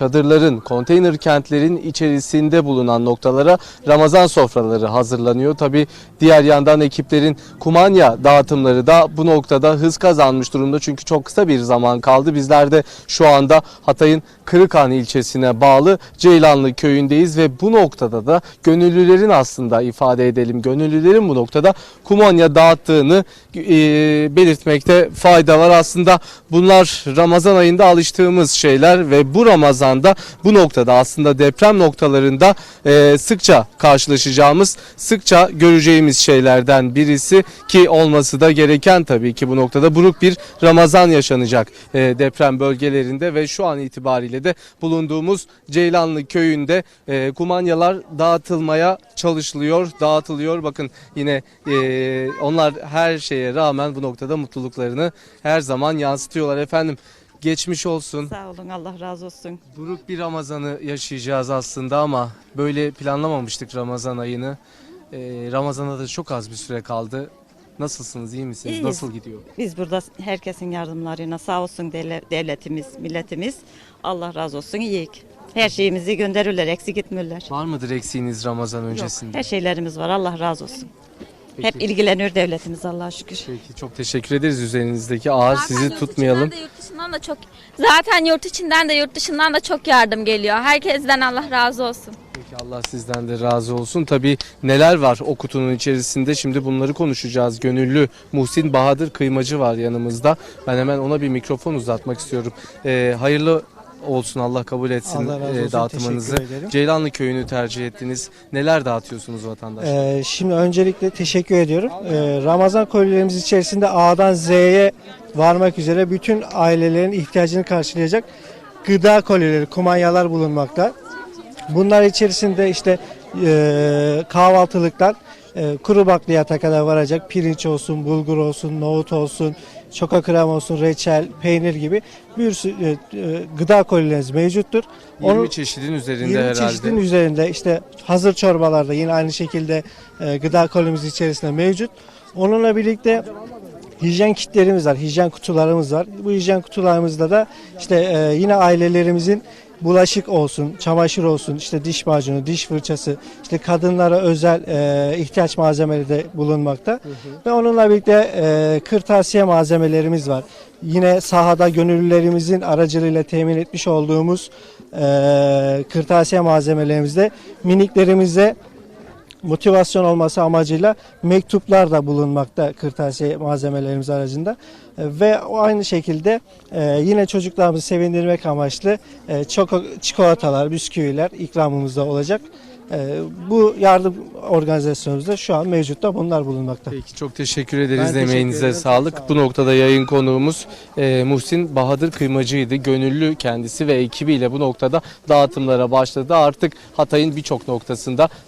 çadırların, konteyner kentlerin içerisinde bulunan noktalara Ramazan sofraları hazırlanıyor. Tabi diğer yandan ekiplerin kumanya dağıtımları da bu noktada hız kazanmış durumda. Çünkü çok kısa bir zaman kaldı. Bizler de şu anda Hatay'ın Kırıkhan ilçesine bağlı Ceylanlı köyündeyiz ve bu noktada da gönüllülerin aslında ifade edelim gönüllülerin bu noktada kumanya dağıttığını e, belirtmekte fayda var. Aslında bunlar Ramazan ayında alıştığımız şeyler ve bu Ramazan'da bu noktada aslında deprem noktalarında e, sıkça karşılaşacağımız, sıkça göreceğimiz şeylerden birisi ki olması da gereken tabii ki bu noktada buruk bir Ramazan yaşanacak e, deprem bölgelerinde ve şu an itibariyle de bulunduğumuz Ceylanlı köyünde e, kumanyalar dağıtılmaya çalışılıyor, dağıtılıyor. Bakın yine e, onlar her şeye rağmen bu noktada mutluluklarını her zaman yansıtıyorlar efendim. Geçmiş olsun. Sağ olun Allah razı olsun. Buruk bir Ramazan'ı yaşayacağız aslında ama böyle planlamamıştık Ramazan ayını. Ee, Ramazan'a da çok az bir süre kaldı. Nasılsınız, iyi misiniz? İyiyiz. Nasıl gidiyor? Biz burada herkesin yardımlarıyla sağ olsun devle- devletimiz, milletimiz. Allah razı olsun iyiyik. Her şeyimizi gönderirler, eksik gitmiyorlar. Var mıdır eksiğiniz Ramazan Yok, öncesinde? her şeylerimiz var Allah razı olsun. Peki. Hep ilgileniyor devletimiz Allah'a şükür. Peki çok teşekkür ederiz üzerinizdeki ağır sizi tutmayalım. yurt da çok zaten yurt içinden de yurt dışından da çok yardım geliyor. Herkesten Allah razı olsun. Peki Allah sizden de razı olsun. Tabii neler var o kutunun içerisinde şimdi bunları konuşacağız. Gönüllü Muhsin Bahadır Kıymacı var yanımızda. Ben hemen ona bir mikrofon uzatmak istiyorum. Ee, hayırlı olsun Allah kabul etsin Allah razı e, olsun, teşekkür ederim. Ceylanlı köyünü tercih ettiniz. Neler dağıtıyorsunuz vatandaşlara? Ee, şimdi öncelikle teşekkür ediyorum. Ee, Ramazan kolilerimiz içerisinde A'dan Z'ye varmak üzere bütün ailelerin ihtiyacını karşılayacak gıda kolileri, kumanyalar bulunmakta. Bunlar içerisinde işte e, kahvaltılıklar, e, kuru bakliyata kadar varacak pirinç olsun, bulgur olsun, nohut olsun, çoka krem olsun, reçel, peynir gibi bir sürü e, e, gıda kolilerimiz mevcuttur. 20 Onu- çeşidin üzerinde 20 herhalde. çeşidin üzerinde işte hazır çorbalarda yine aynı şekilde e, gıda kolimiz içerisinde mevcut. Onunla birlikte hijyen kitlerimiz var, hijyen kutularımız var. Bu hijyen kutularımızda da işte e, yine ailelerimizin bulaşık olsun, çamaşır olsun, işte diş macunu, diş fırçası, işte kadınlara özel e, ihtiyaç malzemeleri de bulunmakta. Ve onunla birlikte e, kırtasiye malzemelerimiz var. Yine sahada gönüllülerimizin aracılığıyla temin etmiş olduğumuz e, kırtasiye malzemelerimizde miniklerimize motivasyon olması amacıyla mektuplar da bulunmakta kırtasiye malzemelerimiz aracında. E, Ve o aynı şekilde e, yine çocuklarımızı sevindirmek amaçlı e, çikolatalar, bisküviler ikramımızda olacak. Bu yardım organizasyonumuzda şu an mevcutta bunlar bulunmakta. Peki çok teşekkür ederiz. Ben teşekkür Emeğinize ederim. sağlık. Sağ Bu noktada yayın konuğumuz e, Muhsin Bahadır Kıymacı'ydı. Gönüllü kendisi ve ekibiyle bu noktada dağıtımlara başladı. Artık Hatay'ın birçok noktasında